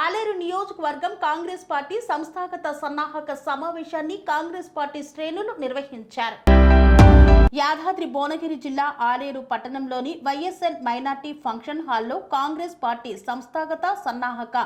ఆలేరు నియోజకవర్గం కాంగ్రెస్ పార్టీ సంస్థాగత సన్నాహక సమావేశాన్ని కాంగ్రెస్ పార్టీ శ్రేణులు నిర్వహించారు. యాదాద్రి భువనగిరి జిల్లా ఆలేరు పట్టణంలోని వైఎస్ఎన్ మైనార్టీ ఫంక్షన్ హాల్లో కాంగ్రెస్ పార్టీ సంస్థాగత సన్నాహక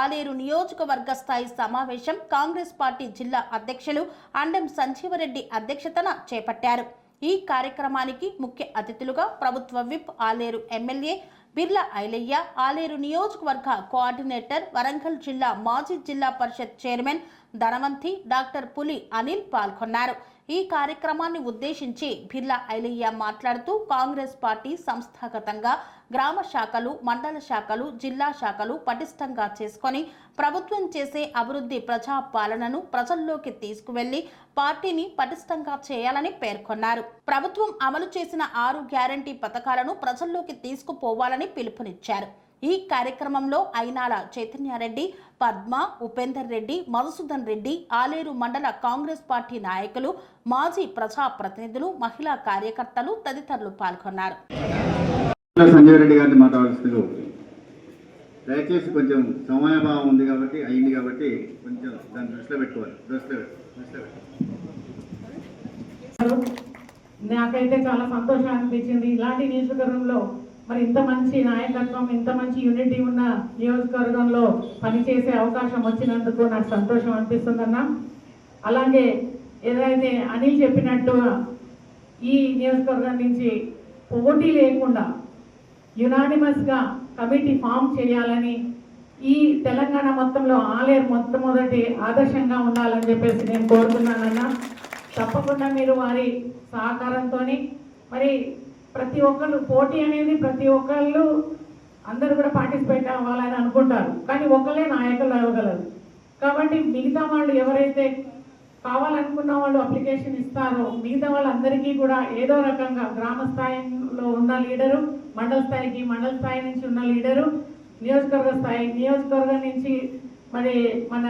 ఆలేరు నియోజకవర్గ స్థాయి సమావేశం కాంగ్రెస్ పార్టీ జిల్లా అధ్యక్షులు అండం సంజీవరెడ్డి అధ్యక్షతన చేపట్టారు. ఈ కార్యక్రమానికి ముఖ్య అతిథులుగా ప్రభుత్వ విప్ ఆలేరు ఎమ్మెల్యే బిర్లా ఐలయ్య ఆలేరు నియోజకవర్గ కోఆర్డినేటర్ వరంగల్ జిల్లా మాజీ జిల్లా పరిషత్ చైర్మన్ ధనవంతి డాక్టర్ పులి అనిల్ పాల్గొన్నారు. ఈ కార్యక్రమాన్ని ఉద్దేశించి బిర్లా ఐలయ్య మాట్లాడుతూ కాంగ్రెస్ పార్టీ సంస్థాగతంగా గ్రామ శాఖలు మండల శాఖలు జిల్లా శాఖలు పటిష్టంగా చేసుకొని ప్రభుత్వం చేసే అభివృద్ధి ప్రజా పాలనను ప్రజల్లోకి తీసుకువెళ్ళి పార్టీని పటిష్టంగా చేయాలని పేర్కొన్నారు. ప్రభుత్వం అమలు చేసిన ఆరు గ్యారంటీ పథకాలను ప్రజల్లోకి తీసుకుపోవాలని పిలుపునిచ్చారు. ఈ కార్యక్రమంలో అయినాల చైతన్యారెడ్డి పద్మ ఉపేందర్ రెడ్డి మధుసూదన్ రెడ్డి ఆలేరు మండల కాంగ్రెస్ పార్టీ నాయకులు మాజీ ప్రజా ప్రతినిధులు మహిళా కార్యకర్తలు తదితరులు పాల్గొన్నారు. సంజయ్ రెడ్డి గారిని మాట్లాడుతూ దయచేసి కొంచెం సమయభావం ఉంది కాబట్టి అయింది కాబట్టి కొంచెం దాన్ని దృష్టిలో పెట్టుకోవాలి. దృష్టిలో పెట్టు- దృష్టిలో నాకైతే చాలా సంతోషం అనిపించింది. ఇలాంటి నియోజకవర్గంలో మరి ఇంత మంచి నాయకత్వం ఇంత మంచి యూనిటీ ఉన్న నియోజకవర్గంలో పనిచేసే అవకాశం వచ్చినందుకు నాకు సంతోషం అనిపిస్తుందన్న అలాగే ఏదైతే అనిల్ చెప్పినట్టు ఈ నియోజకవర్గం నుంచి పోటీ లేకుండా యునానిమస్గా కమిటీ ఫామ్ చేయాలని ఈ తెలంగాణ మొత్తంలో ఆలయం మొట్టమొదటి ఆదర్శంగా ఉండాలని చెప్పేసి నేను కోరుతున్నానన్నా. తప్పకుండా మీరు వారి సహకారంతో మరి ప్రతి ఒక్కరు పోటీ అనేది ప్రతి ఒక్కళ్ళు అందరూ కూడా పార్టిసిపేట్ అవ్వాలని అనుకుంటారు. కానీ ఒకళ్ళే నాయకులు అవ్వగలరు. కాబట్టి మిగతా వాళ్ళు ఎవరైతే కావాలనుకున్న వాళ్ళు అప్లికేషన్ ఇస్తారు. మిగతా వాళ్ళందరికీ కూడా ఏదో రకంగా గ్రామ స్థాయిలో ఉన్న లీడరు మండల స్థాయికి మండల స్థాయి నుంచి ఉన్న లీడరు నియోజకవర్గ స్థాయి నియోజకవర్గం నుంచి మరి మన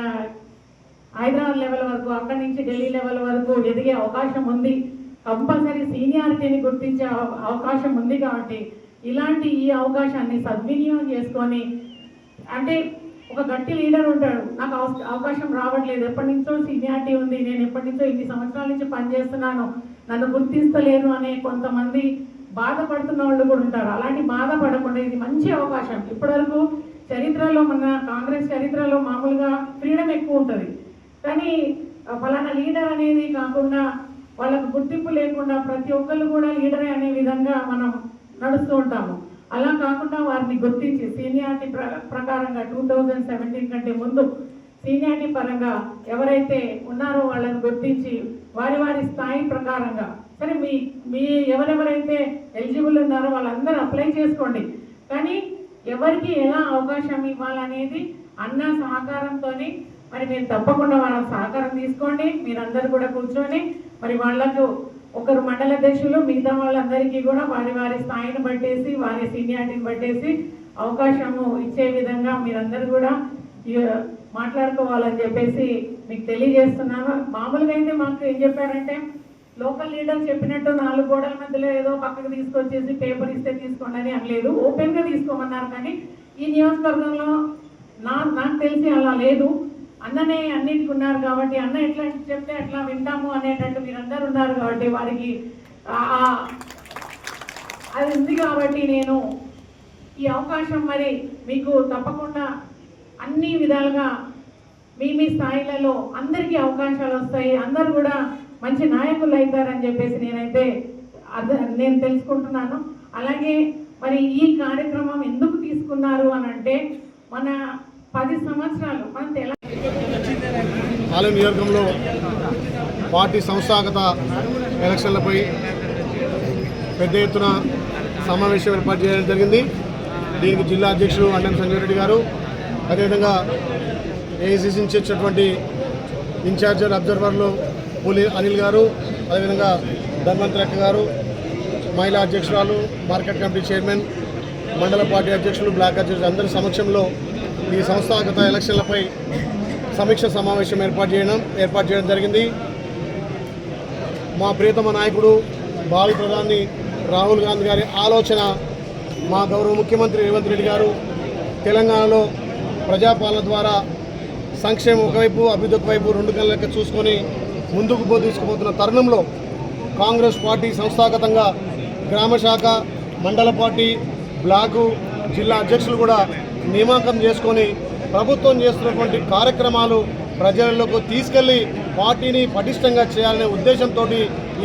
హైదరాబాద్ లెవెల్ వరకు అక్కడి నుంచి ఢిల్లీ లెవెల్ వరకు ఎదిగే అవకాశం ఉంది. కంపల్సరీ సీనియారిటీని గుర్తించే అవ- అవకాశం ఉంది కాబట్టి ఇలాంటి ఈ అవకాశాన్ని సద్వినియోగం చేసుకొని అంటే ఒక గట్టి లీడర్ ఉంటాడు. నాకు అవకాశం రావట్లేదు. ఎప్పటి నుంచో సీనియారిటీ ఉంది. నేను ఎప్పటి నుంచో ఇన్ని సంవత్సరాల నుంచి పనిచేస్తున్నాను. నన్ను గుర్తిస్తలేను అనే కొంతమంది బాధపడుతున్న వాళ్ళు కూడా ఉంటారు. అలాంటి బాధపడకుండా ఇది మంచి అవకాశం. ఇప్పటివరకు చరిత్రలో మన కాంగ్రెస్ చరిత్రలో మామూలుగా ఫ్రీడమ్ ఎక్కువ ఉంటుంది. కానీ ఫలానా లీడర్ అనేది కాకుండా వాళ్ళకు గుర్తింపు లేకుండా ప్రతి ఒక్కళ్ళు కూడా లీడరే అనే విధంగా మనం నడుస్తూ ఉంటాము. అలా కాకుండా వారిని గుర్తించి సీనియారిటీ ప్ర ప్రకారంగా టూ థౌజండ్ సెవెంటీన్ కంటే ముందు సీనియారిటీ పరంగా ఎవరైతే ఉన్నారో వాళ్ళని గుర్తించి వారి వారి స్థాయి ప్రకారంగా సరే మీ మీ ఎవరెవరైతే ఎలిజిబుల్ ఉన్నారో వాళ్ళందరూ అప్లై చేసుకోండి. కానీ ఎవరికి ఎలా అవకాశం ఇవ్వాలనేది అన్న సహకారంతోని మరి మీరు తప్పకుండా వాళ్ళ సహకారం తీసుకోండి. మీరందరూ కూడా కూర్చొని మరి వాళ్ళకు ఒకరు మండల అధ్యక్షులు మిగతా వాళ్ళందరికీ కూడా వారి వారి స్థాయిని బట్టేసి వారి సీనియారిటీని బట్టేసి అవకాశము ఇచ్చే విధంగా మీరందరూ కూడా మాట్లాడుకోవాలని చెప్పేసి మీకు తెలియజేస్తున్నాను. మామూలుగా అయితే మాకు ఏం చెప్పారంటే లోకల్ లీడర్ చెప్పినట్టు నాలుగు గోడల మధ్యలో ఏదో పక్కకు తీసుకొచ్చేసి పేపర్ ఇస్తే తీసుకోండి అని అనలేదు ఓపెన్గా తీసుకోమన్నారు కానీ ఈ నియోజకవర్గంలో నా నాకు తెలిసి అలా లేదు. అన్ననే అన్నింటికి ఉన్నారు కాబట్టి అన్న ఎట్లా చెప్తే అట్లా వింటాము అనేటట్టు మీరందరూ ఉన్నారు కాబట్టి వారికి అది ఉంది కాబట్టి నేను ఈ అవకాశం మరి మీకు తప్పకుండా అన్ని విధాలుగా మీ మీ స్థాయిలలో అందరికీ అవకాశాలు వస్తాయి. అందరు కూడా మంచి నాయకులు అవుతారని చెప్పేసి నేనైతే అద నేను తెలుసుకుంటున్నాను. అలాగే మరి ఈ కార్యక్రమం ఎందుకు తీసుకున్నారు అని అంటే మన పది సంవత్సరాలు మన తెలంగాణ నియోజకంలో పార్టీ సంస్థాగత ఎలక్షన్లపై పెద్ద ఎత్తున సమావేశం ఏర్పాటు చేయడం జరిగింది. దీనికి జిల్లా అధ్యక్షుడు అండం సంజయ్ రెడ్డి గారు అదేవిధంగా ఏఐసిసి నుంచి వచ్చినటువంటి ఇన్ఛార్జర్ అబ్జర్వర్లు పులి అనిల్ గారు అదేవిధంగా ధన్వంత్ రెక్క గారు మహిళా అధ్యక్షురాలు మార్కెట్ కమిటీ చైర్మన్ మండల పార్టీ అధ్యక్షులు బ్లాక్ అధ్యక్షులు అందరి సమక్షంలో ఈ సంస్థాగత ఎలక్షన్లపై సమీక్ష సమావేశం ఏర్పాటు చేయడం ఏర్పాటు చేయడం జరిగింది. మా ప్రియతమ నాయకుడు భావి ప్రధాని రాహుల్ గాంధీ గారి ఆలోచన మా గౌరవ ముఖ్యమంత్రి రేవంత్ రెడ్డి గారు తెలంగాణలో ప్రజాపాలన ద్వారా సంక్షేమం ఒకవైపు అభివృద్ధి ఒకవైపు రెండు కళ్ళ లెక్క చూసుకొని ముందుకు పో తీసుకుపోతున్న తరుణంలో కాంగ్రెస్ పార్టీ సంస్థాగతంగా గ్రామ శాఖ మండల పార్టీ బ్లాకు జిల్లా అధ్యక్షులు కూడా నియామకం చేసుకొని ప్రభుత్వం చేస్తున్నటువంటి కార్యక్రమాలు ప్రజలలోకి తీసుకెళ్ళి పార్టీని పటిష్టంగా చేయాలనే ఉద్దేశంతో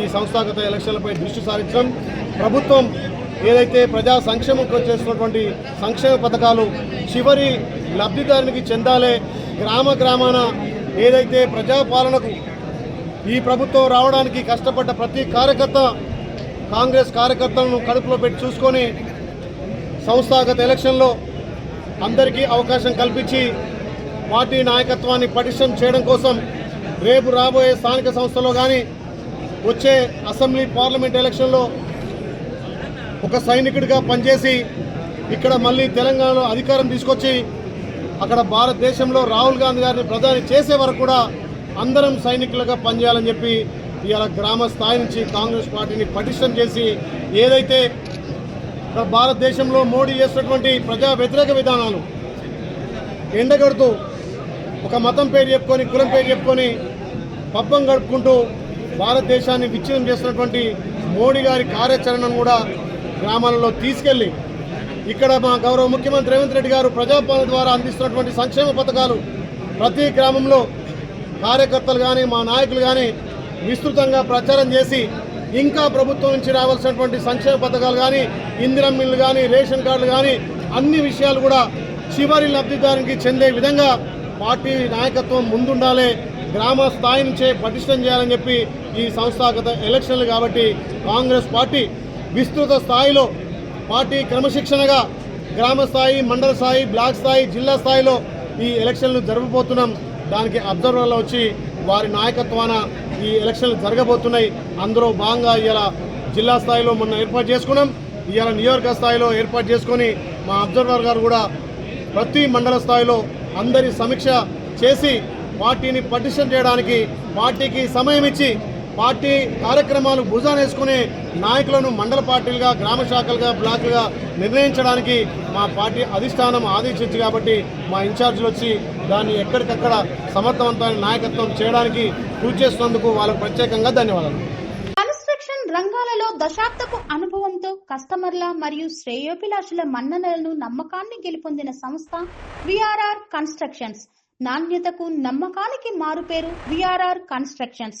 ఈ సంస్థాగత ఎలక్షన్లపై దృష్టి సారించడం. ప్రభుత్వం ఏదైతే ప్రజా సంక్షేమం చేస్తున్నటువంటి సంక్షేమ పథకాలు చివరి లబ్ధిదారునికి చెందాలే గ్రామ గ్రామాన ఏదైతే ప్రజాపాలనకు ఈ ప్రభుత్వం రావడానికి కష్టపడ్డ ప్రతి కార్యకర్త కాంగ్రెస్ కార్యకర్తలను కడుపులో పెట్టి చూసుకొని సంస్థాగత ఎలక్షన్లో అందరికీ అవకాశం కల్పించి పార్టీ నాయకత్వాన్ని పటిష్టం చేయడం కోసం రేపు రాబోయే స్థానిక సంస్థలో కానీ వచ్చే అసెంబ్లీ పార్లమెంట్ ఎలక్షన్లో ఒక సైనికుడిగా పనిచేసి ఇక్కడ మళ్ళీ తెలంగాణలో అధికారం తీసుకొచ్చి అక్కడ భారతదేశంలో రాహుల్ గాంధీ గారిని ప్రధాని చేసే వరకు కూడా అందరం సైనికులుగా పనిచేయాలని చెప్పి ఇవాళ గ్రామ స్థాయి నుంచి కాంగ్రెస్ పార్టీని పటిష్టం చేసి ఏదైతే భారతదేశంలో మోడీ చేస్తున్నటువంటి ప్రజా వ్యతిరేక విధానాలు ఎండగడుతూ ఒక మతం పేరు చెప్పుకొని కులం పేరు చెప్పుకొని పబ్బం గడుపుకుంటూ భారతదేశాన్ని విచ్ఛిన్నం చేస్తున్నటువంటి మోడీ గారి కార్యాచరణను కూడా గ్రామాలలో తీసుకెళ్ళి ఇక్కడ మా గౌరవ ముఖ్యమంత్రి రేవంత్ రెడ్డి గారు ప్రజాపాలన ద్వారా అందిస్తున్నటువంటి సంక్షేమ పథకాలు ప్రతి గ్రామంలో కార్యకర్తలు కానీ మా నాయకులు కానీ విస్తృతంగా ప్రచారం చేసి ఇంకా ప్రభుత్వం నుంచి రావాల్సినటువంటి సంక్షేమ పథకాలు కానీ ఇందిరం మిల్లు కానీ రేషన్ కార్డులు కానీ అన్ని విషయాలు కూడా చివరి లబ్ధిదారునికి చెందే విధంగా పార్టీ నాయకత్వం ముందుండాలి. గ్రామ స్థాయి నుంచే పటిష్టం చేయాలని చెప్పి ఈ సంస్థాగత ఎలక్షన్లు కాబట్టి కాంగ్రెస్ పార్టీ విస్తృత స్థాయిలో పార్టీ క్రమశిక్షణగా గ్రామ స్థాయి మండల స్థాయి బ్లాక్ స్థాయి జిల్లా స్థాయిలో ఈ ఎలక్షన్లు జరగబోతున్నాం దానికి అబ్జర్వర్లు వచ్చి వారి నాయకత్వాన ఈ ఎలక్షన్లు జరగబోతున్నాయి. అందులో భాగంగా ఇవాళ జిల్లా స్థాయిలో మొన్న ఏర్పాటు చేసుకున్నాం. ఇవాళ నియోజక స్థాయిలో ఏర్పాటు చేసుకొని మా అబ్జర్వర్ గారు కూడా ప్రతి మండల స్థాయిలో అందరి సమీక్ష చేసి పార్టీని పటిష్టం చేయడానికి పార్టీకి సమయం ఇచ్చి పార్టీ కార్యక్రమాలు భుజానేసుకునే నాయకులను మండల పార్టీలుగా గ్రామ శాఖలుగా బ్లాకులుగా నిర్ణయించడానికి మా పార్టీ అధిష్టానం ఆదేశించి కాబట్టి మా ఇన్ఛార్జీలు వచ్చి దాన్ని ఎక్కడికక్కడ సమర్థవంతమైన నాయకత్వం చేయడానికి కృషి చేస్తున్నందుకు వాళ్ళకు ప్రత్యేకంగా ధన్యవాదాలు. కన్స్ట్రక్షన్ రంగాలలో దశాబ్దపు అనుభవంతో కస్టమర్ల మరియు శ్రేయోభిలాషుల మన్ననలను నమ్మకాన్ని గెలుపొందిన సంస్థ విఆర్ఆర్ కన్స్ట్రక్షన్స్. నాణ్యతకు నమ్మకానికి మారుపేరు VRR constructions.